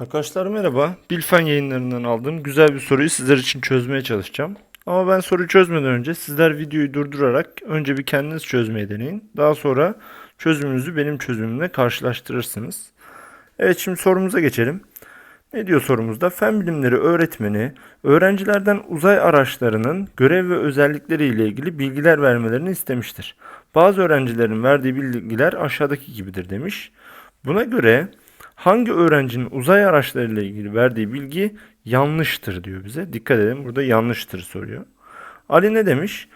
Arkadaşlar merhaba. Bilfen yayınlarından aldığım güzel bir soruyu sizler için çözmeye çalışacağım. Ama ben soruyu çözmeden önce sizler videoyu durdurarak önce bir kendiniz çözmeye deneyin. Daha sonra çözümünüzü benim çözümümle karşılaştırırsınız. Evet şimdi sorumuza geçelim. Ne diyor sorumuzda? Fen bilimleri öğretmeni öğrencilerden uzay araçlarının görev ve özellikleri ile ilgili bilgiler vermelerini istemiştir. Bazı öğrencilerin verdiği bilgiler aşağıdaki gibidir demiş. Buna göre hangi öğrencinin uzay araçları ile ilgili verdiği bilgi yanlıştır diyor bize. Dikkat edin burada yanlıştır soruyor. Ali ne demiş?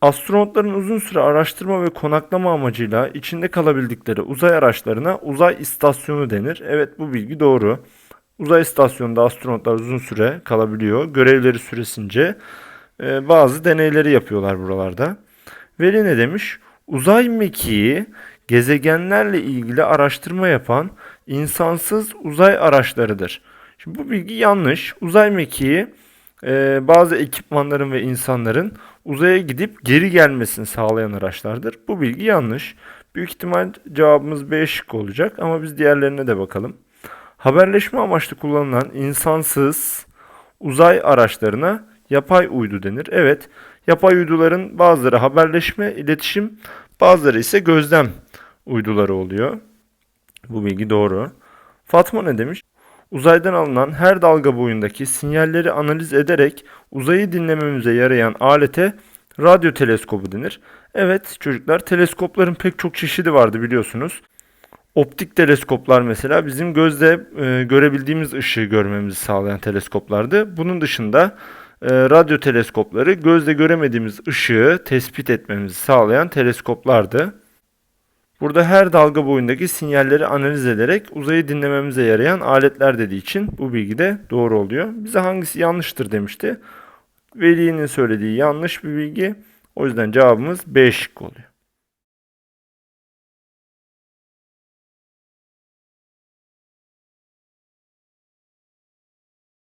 Astronotların uzun süre araştırma ve konaklama amacıyla içinde kalabildikleri uzay araçlarına uzay istasyonu denir. Evet bu bilgi doğru. Uzay istasyonunda astronotlar uzun süre kalabiliyor. Görevleri süresince e, bazı deneyleri yapıyorlar buralarda. Veli ne demiş? Uzay mekiği gezegenlerle ilgili araştırma yapan insansız uzay araçlarıdır. Şimdi bu bilgi yanlış. Uzay mekiği e, bazı ekipmanların ve insanların uzaya gidip geri gelmesini sağlayan araçlardır. Bu bilgi yanlış. Büyük ihtimal cevabımız B şıkkı olacak ama biz diğerlerine de bakalım. Haberleşme amaçlı kullanılan insansız uzay araçlarına yapay uydu denir. Evet, yapay uyduların bazıları haberleşme, iletişim, bazıları ise gözlem uyduları oluyor. Bu bilgi doğru. Fatma ne demiş? Uzaydan alınan her dalga boyundaki sinyalleri analiz ederek uzayı dinlememize yarayan alete radyo teleskobu denir. Evet çocuklar teleskopların pek çok çeşidi vardı biliyorsunuz. Optik teleskoplar mesela bizim gözle e, görebildiğimiz ışığı görmemizi sağlayan teleskoplardı. Bunun dışında e, radyo teleskopları gözle göremediğimiz ışığı tespit etmemizi sağlayan teleskoplardı. Burada her dalga boyundaki sinyalleri analiz ederek uzayı dinlememize yarayan aletler dediği için bu bilgi de doğru oluyor. Bize hangisi yanlıştır demişti. Veli'nin söylediği yanlış bir bilgi. O yüzden cevabımız B şıkkı oluyor.